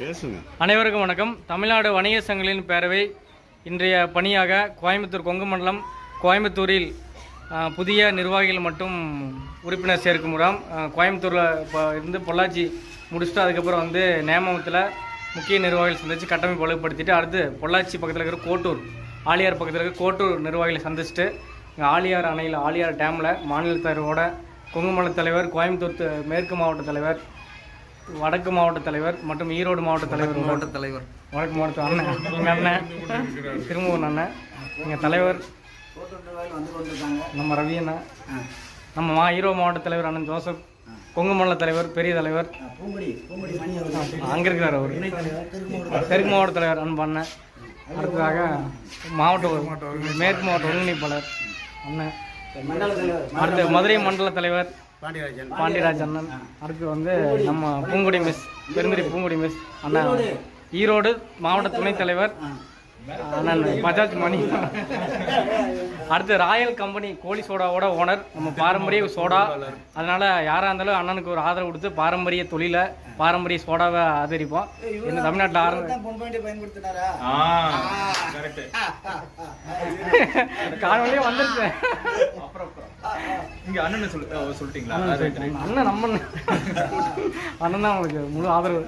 பேசுங்க. அனைவருக்கும் வணக்கம். தமிழ்நாடு வணிக சங்கங்களின் பேரவை இன்றைய பணியாக கோயம்புத்தூர் கொங்கு மண்டலம் கோயம்புத்தூரில் புதிய நிர்வாகிகள் மட்டும் உறுப்பினர் சேர்க்கும் முகாம். கோயம்புத்தூரில் இப்போ இருந்து பொள்ளாச்சி முடிச்சுட்டு அதுக்கப்புறம் வந்து நேமத்தில் முக்கிய நிர்வாகிகள் சந்தித்து கட்டமைப்பு வலுப்படுத்திட்டு அடுத்து பொள்ளாச்சி பக்கத்தில் இருக்கிற கோட்டூர் ஆலியார் பக்கத்தில் இருக்கிற கோட்டூர் நிர்வாகிகளை சந்திச்சுட்டு இங்கே ஆலியார் அணையில் ஆலியார் டேமில் மாநில தலைவரோட கொங்கு மண்டல தலைவர் கோயம்புத்தூர் மேற்கு மாவட்ட தலைவர் வடக்கு மாவட்ட தலைவர் மற்றும் ஈரோடு மாவட்ட தலைவர் மாவட்ட தலைவர். வடக்கு மாவட்ட அண்ணன் எங்கள் அண்ணன் திரும்பூர் அண்ணன் எங்கள் தலைவர் நம்ம ரவி அண்ணன் நம்ம மா ஈரோடு மாவட்ட தலைவர் அண்ணன் ஜோசப் கொங்கு மண்டல தலைவர் பெரிய தலைவர். அங்கே இருக்கிறார் அவர். தெற்கு மாவட்ட தலைவர் அன்பு அண்ணன். அடுத்ததாக மாவட்ட மேற்கு மாவட்ட ஒருங்கிணைப்பாளர் அண்ணன். அடுத்து மதுரை மண்டல தலைவர் பாண்டியராஜ் அண்ணன் அடுத்து வந்து நம்ம பூங்குடி மிஸ் பெருந்துறை பூங்குடி மிஸ் அண்ணன் ஈரோடு மாவட்ட துணைத் தலைவர் அண்ணன் பஜாஜ் மணி. அடுத்து ராயல் கம்பெனி கோழி சோடாவோட ஓனர் நம்ம பாரம்பரிய சோடா. அதனால யாராக இருந்தாலும் அண்ணனுக்கு ஒரு ஆதரவு கொடுத்து பாரம்பரிய தொழிலை பாரம்பரிய சோடாவை ஆதரிப்போம். இந்த தமிழ்நாட்டில் ஆரம்ப காலையிலே வந்துருச்சு. இங்க அண்ணன் சொல்லு சொல்லிட்டீங்களா? அண்ணன் நம்ம அண்ணன் தான் உங்களுக்கு முழு ஆதரவு.